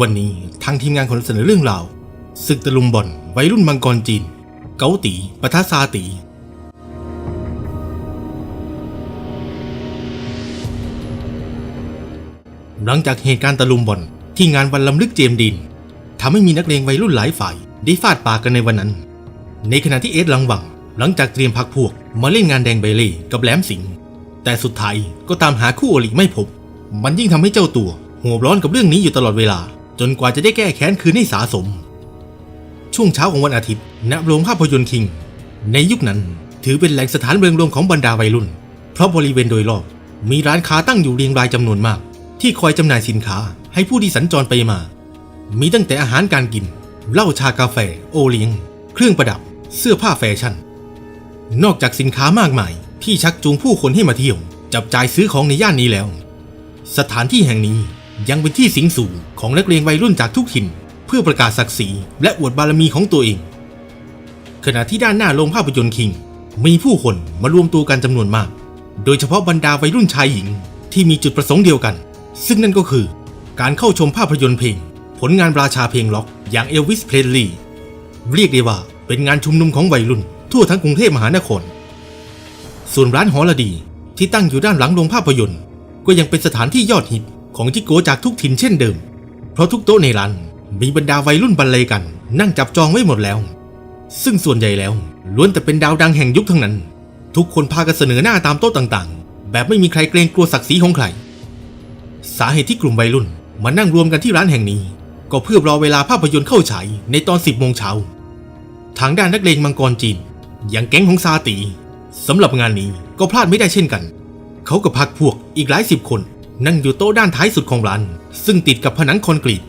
วันนี้ทางทีมงานขอเสนอเรื่องราวศึกตะลุมบอลวัยรุ่นมังกรจีน เกาตีปะทะซาตี หลังจากเหตุการณ์ตะลุมบอลที่งานวันลำลึกเจมดินทำให้มีนักเลงวัยรุ่นหลายฝ่าย ได้ฟาดปากกันในวันนั้น ในขณะที่เอสลังวัง หลังจากเตรียมพักพวก มาเล่นงานแดงเบเล่กับแหลมสิงแต่สุดท้ายก็ตามหาคู่อริไม่พบ มันยิ่งทำให้เจ้าตัวหัวร้อนกับเรื่องนี้อยู่ตลอดเวลา จนกว่าจะได้แก้แค้นคืนให้สาสม ช่วงเช้าของวันอาทิตย์ ณ โรงภาพยนตร์คิง ในยุคนั้นถือเป็นแหล่งสถานเมืองรวมของบรรดาวัยรุ่น เพราะบริเวณโดยรอบ มีร้านค้าตั้งอยู่เรียงรายจำนวนมาก ที่คอยจำหน่ายสินค้าให้ผู้ที่สัญจรไปมา มีตั้งแต่อาหารการกิน เหล้าชากาแฟ โอเลี้ยง เครื่องประดับ เสื้อผ้าแฟชั่น นอกจากสินค้ามากมายที่ชักจูงผู้คนให้มาเที่ยว จับจ่ายซื้อของในย่านนี้แล้ว สถานที่แห่งนี้ ยังเป็นที่สิงสู่ของนักเรียนวัยรุ่นจากทุกถิ่น เพื่อประกาศศักดิ์ศรีและอวดบารมีของตัวเอง ขณะที่ด้านหน้าโรงภาพยนตร์คิง มีผู้คนมารวมตัวกันจำนวนมาก โดยเฉพาะบรรดาวัยรุ่นชายหญิงที่มีจุดประสงค์เดียวกัน ซึ่งนั่นก็คือการเข้าชมภาพยนตร์เพลง ผลงานราชาเพลงล็อกอย่างเอลวิสเพลนลีเรียกได้ว่าเป็นงานชุมนุมของวัยรุ่น ทั่วทั้งกรุงเทพมหานคร ส่วนร้านหอระดีที่ตั้งอยู่ด้านหลังโรงภาพยนตร์ ก็ยังเป็นสถานที่ยอดฮิต ของจิโกจากทุกถิ่นเช่นเดิม เพราะทุกโต๊ะในร้านมีบรรดาวัยรุ่นบรรเลงกัน นั่งจับจองไว้หมดแล้ว ซึ่งส่วนใหญ่แล้วล้วนแต่เป็นดาวดังแห่งยุคทั้งนั้น ทุกคนพากันเสนอหน้าตามโต๊ะต่างๆ แบบไม่มีใครเกรงกลัวศักดิ์ศรีของใคร สาเหตุที่กลุ่มวัยรุ่นมานั่งรวมกันที่ร้านแห่งนี้ ก็เพื่อรอเวลาภาพยนตร์เข้าฉายในตอน 10โมงเช้าทางด้านนักเลงมังกรจีน อย่างแก๊งของซาตีสำหรับงานนี้ก็พลาดไม่ได้เช่นกัน เขากับพักพวกอีกหลายสิบคน นั่งอยู่โต๊ะด้านท้ายสุดของร้าน ซึ่งติดกับผนังคอนกรีต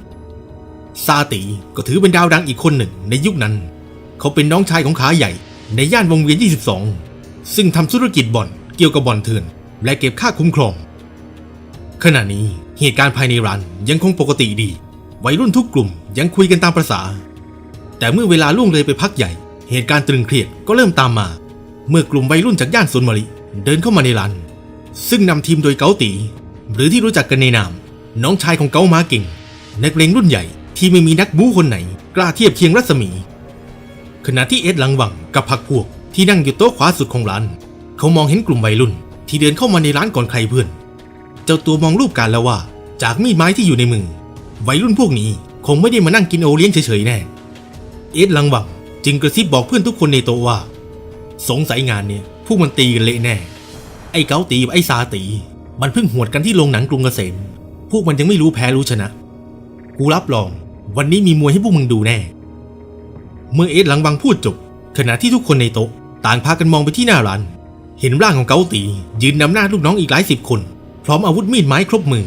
ซาตีก็ถือเป็นดาวดังอีกคนหนึ่งในยุคนั้น เขาเป็นน้องชายของขาใหญ่ ในย่านวงเวียน 22 ซึ่งทำธุรกิจบ่อนเกี่ยวกับบ่อนเถื่อน และเก็บค่าคุ้มครอง ขณะนี้เหตุการณ์ภายในร้านยังคงปกติดี วัยรุ่นทุกกลุ่มยังคุยกันตามประษา แต่เมื่อเวลาล่วงเลยไปพักใหญ่ เหตุการณ์ตรึงเครียดก็เริ่มตามมา เมื่อกลุ่มวัยรุ่นจากย่านสวนมะลิเดินเข้ามาในร้าน ซึ่งนำทีมโดยเกาตี หรือที่รู้จักกันในนาม น้องชายของเกามาเก่งนักเลงรุ่นใหญ่ที่ไม่มีนักบู๊คนไหน กล้าเทียบเคียงรัศมี ขณะที่เอ็ดหลังวังกับพักพวกที่นั่งอยู่โต๊ะขวาสุดของร้าน เขามองเห็นกลุ่มวัยรุ่น ที่เดินเข้ามาในร้านก่อนใครเพื่อน เจ้าตัวมองรูปการแล้วว่า จากมีดไม้ที่อยู่ในมือ วัยรุ่นพวกนี้คงไม่ได้มานั่งกินโอเลี้ยงเฉยๆแน่ เอ็ดลังวังจึงกระซิบบอกเพื่อนทุกคนในโต๊ะว่า สงสัยงานเนี่ยพวกมันตีกันเละแน่ ไอ้เกาตีกับไอ้ซาตี มันเพิ่งหวดกันที่โรงหนังกรุงเกษม พวกมันยังไม่รู้แพ้รู้ชนะ กูรับรอง วันนี้มีมวยให้พวกมึงดูแน่ เมื่อเอ็ดหลังวังพูดจบ ขณะที่ทุกคนในโต๊ะ ต่างพากันมองไปที่หน้าร้าน เห็นร่างของเกาตี ยืนนำหน้าลูกน้องอีกหลายสิบคน พร้อมอาวุธมีดไม้ครบมือ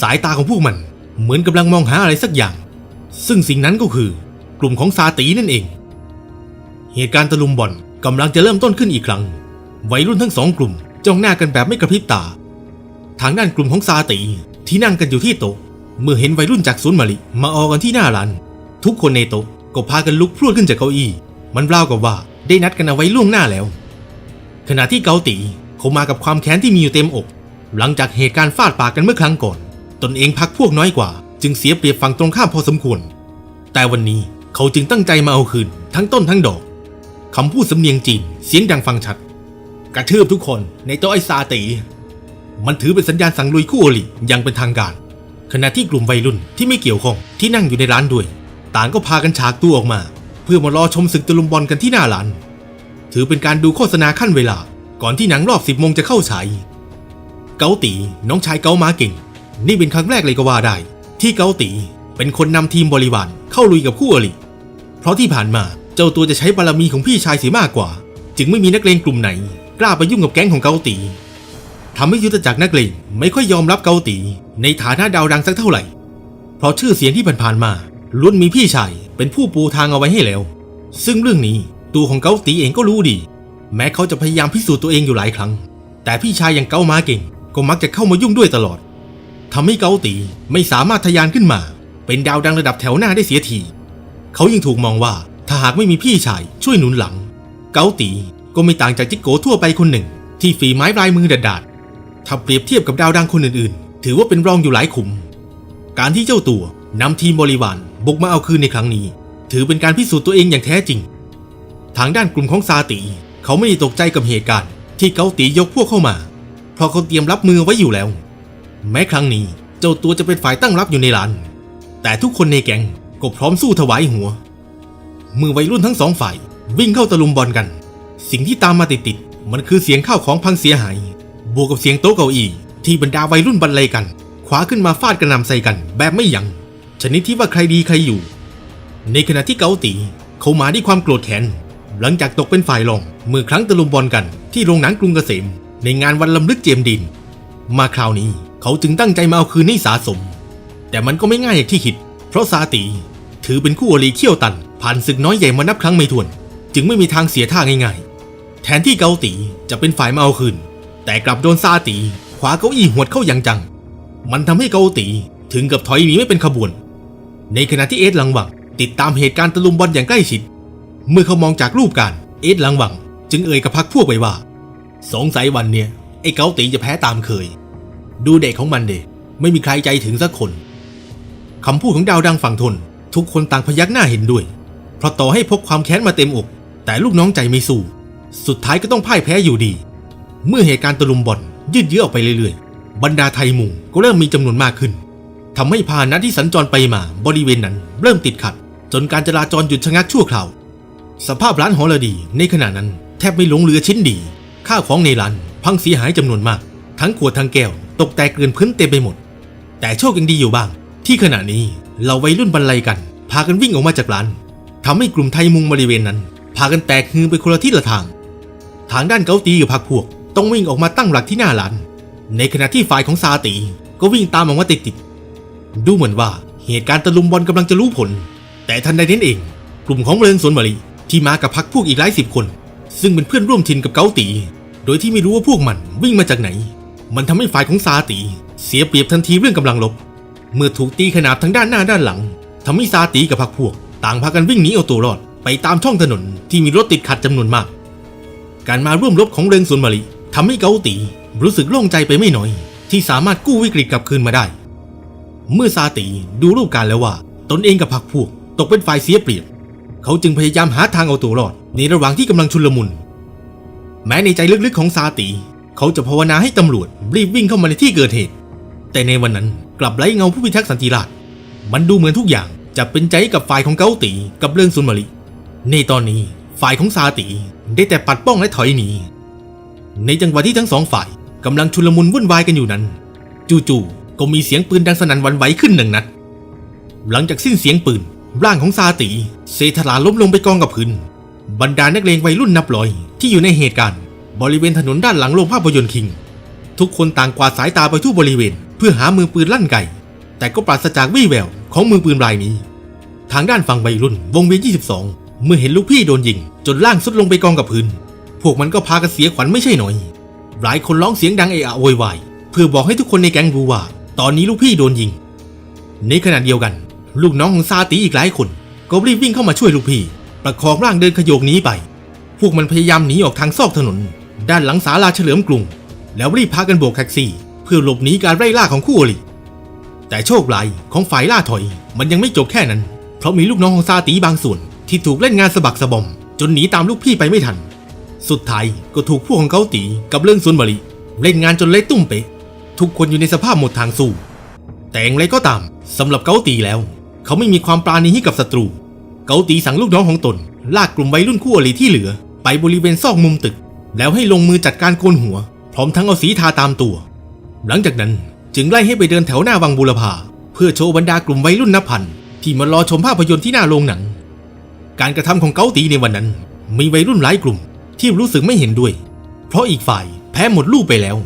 สายตาของพวกมันเหมือนกำลังมองหาอะไรสักอย่าง ซึ่งสิ่งนั้นก็คือกลุ่มของซาตีนั่นเอง เหตุการณ์ตะลุมบอลกำลังจะเริ่มต้นขึ้นอีกครั้ง วัยรุ่นทั้งสองกลุ่มจ้องหน้ากันแบบไม่กระพริบตา ทางด้านกลุ่มของซาตีที่นั่งกันอยู่ที่โต๊ะเมื่อเห็นวัยรุ่นจากสวนย์มะลิมาออกันที่หน้าร้านทุกคนในโต๊ะก็พากันลุกพรวดขึ้นจากเก้าอี้ มันรากับว่าได้นัดกันเอาไว้ล่วงหน้าแล้ว ขณะที่เกาตีเขามากับความแค้นที่มีอยู่เต็มอก หลังจากเหตุการณ์ฟาดปากกันเมื่อครั้งก่อน ตนเองพักพวกน้อยกว่า จึงเสียเปรียบฝั่งตรงข้ามพอสมควร แต่วันนี้เขาจึงตั้งใจมาเอาคืน ทั้งต้นทั้งดอกคำพูดสำเนียงจีนเสียงดังฟังชัด กระทืบทุกคนในโต๊ะไอ้ซาตี มันถือเป็นสัญญาณสั่งลุยคู่อริอย่างเป็นทางการ ขณะที่กลุ่มวัยรุ่นที่ไม่เกี่ยวข้องที่นั่งอยู่ในร้านด้วย ต่างก็พากันฉากตัวออกมา เพื่อมารอชมศึกตะลุมบอลกันที่หน้าร้าน ถือเป็นการดูโฆษณาขั้นเวลา ก่อนที่หนังรอบสิบโมงจะเข้าฉายเกาตีน้องชายเกามาเก่ง นี่เป็นครั้งแรกเลยก็ว่าได้ ที่เกาตีเป็นคนนำทีมบริวารเข้าลุยกับคู่อริเพราะที่ผ่านมาเจ้าตัวจะใช้บารมีของพี่ชายเสียมากกว่า จึงไม่มีนักเลงกลุ่มไหน กล้าไปยุ่งกับแก๊งของเกาตี ทำให้ยุทธจักรนักเลงไม่ค่อยยอมรับเกาตีในฐานะดาวดังสักเท่าไหร่ เพราะชื่อเสียงที่ผ่านๆมาล้วนมีพี่ชายเป็นผู้ปูทางเอาไว้ให้แล้ว ซึ่งเรื่องนี้ตัวของเกาตีเองก็รู้ดี แม้เขาจะพยายามพิสูจน์ตัวเองอยู่หลายครั้ง แต่พี่ชายอย่างเกามาเก่ง ก็มักจะเข้ามายุ่งด้วยตลอดทำให้เกาตีไม่สามารถทะยานขึ้นมา เป็นดาวดังระดับแถวหน้าได้เสียที เขายังถูกมองว่าถ้าหากไม่มีพี่ชายช่วยหนุนหลัง เกาตีก็ไม่ต่างจากจิกโกทั่วไปคนหนึ่ง ที่ฝีไม้ลายมือดัดๆ ถ้าเปรียบเทียบกับดาวดังคนอื่นๆ ถือว่าเป็นรองอยู่หลายขุม การที่เจ้าตัวนำทีมบริวารบุกมาเอาคืนในครั้งนี้ ถือเป็นการพิสูจน์ตัวเองอย่างแท้จริง ทางด้านกลุ่มของซาติ เขาไม่ได้ตกใจกับเหตุการณ์ ที่เกาตียกพวกเข้ามา เพราะเขาเตรียมรับมือไว้อยู่แล้ว แม้ครั้งนี้เจ้าตัวจะเป็นฝ่ายตั้งรับอยู่ในลาน แต่ทุกคนในแก๊งก็พร้อมสู้ถวายหัวเมื่อวัยรุ่นทั้งสองฝ่ายวิ่งเข้าตะลุมบอลกัน สิ่งที่ตามมาติดๆมันคือเสียงข้าวของพังเสียหาย บวกกับเสียงโต๊ะเก้าอี้ที่บรรดาวัยรุ่นบรรเลงกันคว้าขึ้นมาฟาดกระหน่ำใส่กันแบบไม่ยัง้งชนิดที่ว่าใครดีใครอยู่ ในขณะที่เกาตีเขามาด้วยความโกรธแค้นหลังจากตกเป็นฝ่ายรองเมื่อครั้งตะลุมบอลกันที่โรงหนังกรุงเกษม ในงานวันลำลึกเจมดิน มาคราวนี้เขาจึงตั้งใจมาเอาคืนให้สาสม แต่มันก็ไม่ง่ายอย่างที่คิด เพราะซาตีถือเป็นคู่อริเขี้ยวตัน ผ่านศึกน้อยใหญ่มานับครั้งไม่ถ้วน จึงไม่มีทางเสียท่าง่ายๆ แทนที่เกาตีจะเป็นฝ่ายมาเอาคืน แต่กลับโดนซาตีขวาเก้าอี้หวดเข้าอย่างจัง มันทำให้เกาตีถึงกับถอยหนีไม่เป็นขบวน ในขณะที่เอสลังหวัง ติดตามเหตุการณ์ตะลุมบอลอย่างใกล้ชิด เมื่อเขามองจากรูปการเอสลังหวัง จึงเอ่ยกับพักพวกไว้ว่า สงสัยวันเนี่ยไอ้เกาตีจะแพ้ตามเคย ดูเด็กของมันเดไม่มีใครใจถึงสักคนคำพูดของดาวดังฝั่งทน ทุกคนต่างพยักหน้าเห็นด้วย เพราะต่อให้พกความแค้นมาเต็มอก แต่ลูกน้องใจไม่สู้ สุดท้ายก็ต้องพ่ายแพ้อยู่ดี เมื่อเหตุการณ์ตะลุมบอลยืดเยื้อออกไปเรื่อยๆ บรรดาไทยมุงก็เริ่มมีจำนวนมากขึ้นทำให้พาหนะที่สัญจรไปมาบริเวณนั้นเริ่มติดขัด จนการจราจรหยุดชะงักชั่วคราว สภาพร้านหอระดีในขณะนั้นแทบไม่หลงเหลือชิ้นดี ข้าวของในร้านพังเสียหายจำนวนมาก ทั้งขวดทั้งแก้วตกแตกเกลื่อนพื้นเต็มไปหมด แต่โชคยังดีอยู่บ้าง ที่ขณะนี้เราวัยรุ่นบรรลัยกัน พากันวิ่งออกมาจากร้านทำให้กลุ่มไทยมุงบริเวณนั้น พากันแตกฮือไปคนละทิศละทาง ทางด้านเกาตีกับพักพวก ต้องวิ่งออกมาตั้งหลักที่หน้าร้านในขณะที่ฝ่ายของซาตีก็วิ่งตามออกมาติดๆดูเหมือนว่าเหตุการณ์ตะลุมบอลกำลังจะรู้ผล แต่ทันใดนั้นเอง กลุ่มของเริงสวนมะลิที่มากับพักพวกอีกหลายสิบคน ซึ่งเป็นเพื่อนร่วมทีมกับเกาตี โดยที่ไม่รู้ว่าพวกมันวิ่งมาจากไหน มันทำให้ฝ่ายของซาตีเสียเปรียบทันทีเรื่องกำลังลบ เมื่อถูกตีขนาบทั้งด้านหน้าด้านหลังทำให้ซาตีกับพักพวก ต่างพากันวิ่งหนีเอาตัวรอด ไปตามช่องถนนที่มีรถติดขัดจำนวนมาก การมาร่วมรบของเริงสวนมะลิ ทำให้เกาตีรู้สึกโล่งใจไปไม่น้อย ที่สามารถกู้วิกฤตกลับคืนมาได้ เมื่อซาตีดูรูปการแล้วว่า ตนเองกับพักพวก ตกเป็นฝ่ายเสียเปรียบ เขาจึงพยายามหาทางเอาตัวรอด ในระหว่างที่กำลังชุลมุน แม้ในใจลึกๆของซาตี เขาจะภาวนาให้ตำรวจรีบวิ่งเข้ามาในที่เกิดเหตุ แต่ในวันนั้นกลับไร้เงาผู้พิทักษ์สันติราษฎร์มันดูเหมือนทุกอย่างจะเป็นใจกับฝ่ายของเกาตีกับเรื่องซุนมาริในตอนนี้ฝ่ายของซาตีได้แต่ปัดป้องและถอยหนี ในจังหวะที่ทั้งสองฝ่ายกำลังชุลมุนวุ่นวายกันอยู่นั้น จู่ๆก็มีเสียงปืนดังสนั่นวันไหวขึ้นหนึ่งนัด หลังจากสิ้นเสียงปืน ร่างของซาตีเซธลาล้มลงไปกองกับพื้นบรรดานักเลงวัยรุ่นนับร้อย ที่อยู่ในเหตุการณ์ บริเวณถนนด้านหลังโรงภาพยนตร์คิง ทุกคนต่างกวาดสายตาไปทั่วบริเวณ เพื่อหามือปืนลั่นไก่แต่ก็ปราศจากวี่แววของมือปืนรายนี้ ทางด้านฝั่งวัยรุ่น วงเวียน 22 เมื่อเห็นลูกพี่โดนยิง จนร่างสุดลงไปกองกับพื้น พวกมันก็พากันเสียขวัญไม่ใช่หน่อย หลายคนร้องเสียงดังเอะอะโวยวายเพื่อบอกให้ทุกคนในแก๊งรู้ว่า ตอนนี้ลูกพี่โดนยิง ในขณะเดียวกัน ลูกน้องของซาตีอีกหลายคน ก็รีบวิ่งเข้ามาช่วยลูกพี่ ประคองร่างเดินขโยกหนีไป พวกมันพยายามหนีออกทางซอกถนน ด้านหลังศาลาเฉลิมกรุง แล้วรีบพากันโบกแท็กซี่ เพื่อหลบหนีการไล่ล่าของคู่อริแต่โชคร้ายของฝ่ายล่าถอย มันยังไม่จบแค่นั้น เพราะมีลูกน้องของซาตีบางส่วน ที่ถูกเล่นงานสะบักสะบอม จนหนีตามลูกพี่ไปไม่ทัน สุดท้ายก็ถูกพวกของเขาตีกับเรื่องซุนมาริเล่นงานจนเละตุ้มเป๊ะทุกคนอยู่ในสภาพหมดทางสู้ แต่อย่างไรก็ตามสำหรับเกาตีแล้ว เขาไม่มีความปราณีให้กับศัตรู เกาตีสั่งลูกน้องของตน ลากกลุ่มวัยรุ่นคู่อริที่เหลือ ไปบริเวณซอกมุมตึก แล้วให้ลงมือจัดการโกนหัว พร้อมทั้งเอาสีทาตามตัว หลังจากนั้นจึงไล่ให้ไปเดินแถวหน้าวังบูรพาเพื่อโชว์บรรดากลุ่มวัยรุ่นนับพันที่มารอชมภาพยนตร์ที่หน้าโรงหนัง การกระทำของเกาตีในวันนั้น มีวัยรุ่นหลายกลุ่ม ที่รู้สึกไม่เห็นด้วย เพราะอีกฝ่ายแพ้หมดลูกไปแล้ว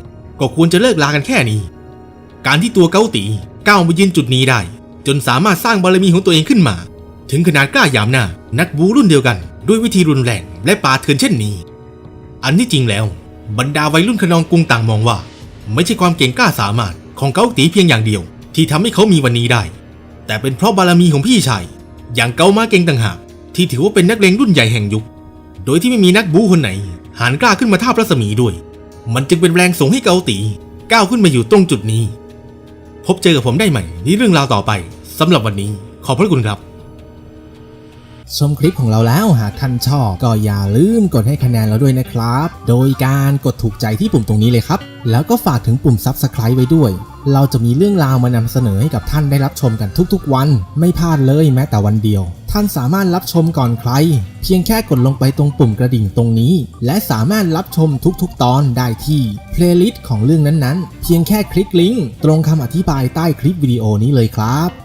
ก็ควรจะเลิกลากันแค่นี้ การที่ตัวเกาตีก้าวมายืนจุดนี้ได้ จนสามารถสร้างบารมีของตัวเองขึ้นมา ถึงขนาดกล้ายามหน้า นักบูรุ่นเดียวกัน ด้วยวิธีรุนแรงและปาเถื่อนเช่นนี้ อันที่จริงแล้ว บรรดาวัยรุ่นขนองกรุงต่างมองว่า ไม่ใช่ความเก่งกล้าสามารถของเกาตีเพียงอย่างเดียว ที่ทำให้เขามีวันนี้ได้ แต่เป็นเพราะบารมีของพี่ชายอย่างเกามาเก่งต่างหากที่ถือว่าเป็นนักเลงรุ่นใหญ่แห่งยุค โดยที่ไม่มีนักบูคนไหนหานกล้าขึ้นมาท่าบรัศมีด้วย มันจึงเป็นแรงส่งให้เกาตีก้าวขึ้นมาอยู่ตรงจุดนี้ พบเจอกับผมได้ใหม่ในเรื่องราวต่อไปสสำหรับวันนี้ขอบพระคุณครับ ชมคลิปของเราแล้วหากท่านชอบก็อย่าลืมกดให้คะแนนเราด้วยนะครับ โดยการกดถูกใจที่ปุ่มตรงนี้เลยครับ แล้วก็ฝากถึงปุ่ม Subscribe ไว้ด้วย เราจะมีเรื่องราวมานำเสนอให้กับท่านได้รับชมกันทุกๆวัน ไม่พลาดเลยแม้แต่วันเดียว ท่านสามารถรับชมก่อนใคร เพียงแค่กดลงไปตรงปุ่มกระดิ่งตรงนี้ และสามารถรับชมทุกๆ ตอนได้ที่เพลย์ลิสต์ของเรื่องนั้นๆ เพียงแค่คลิกลิงก์ตรงคำอธิบายใต้คลิปวิดีโอนี้เลยครับ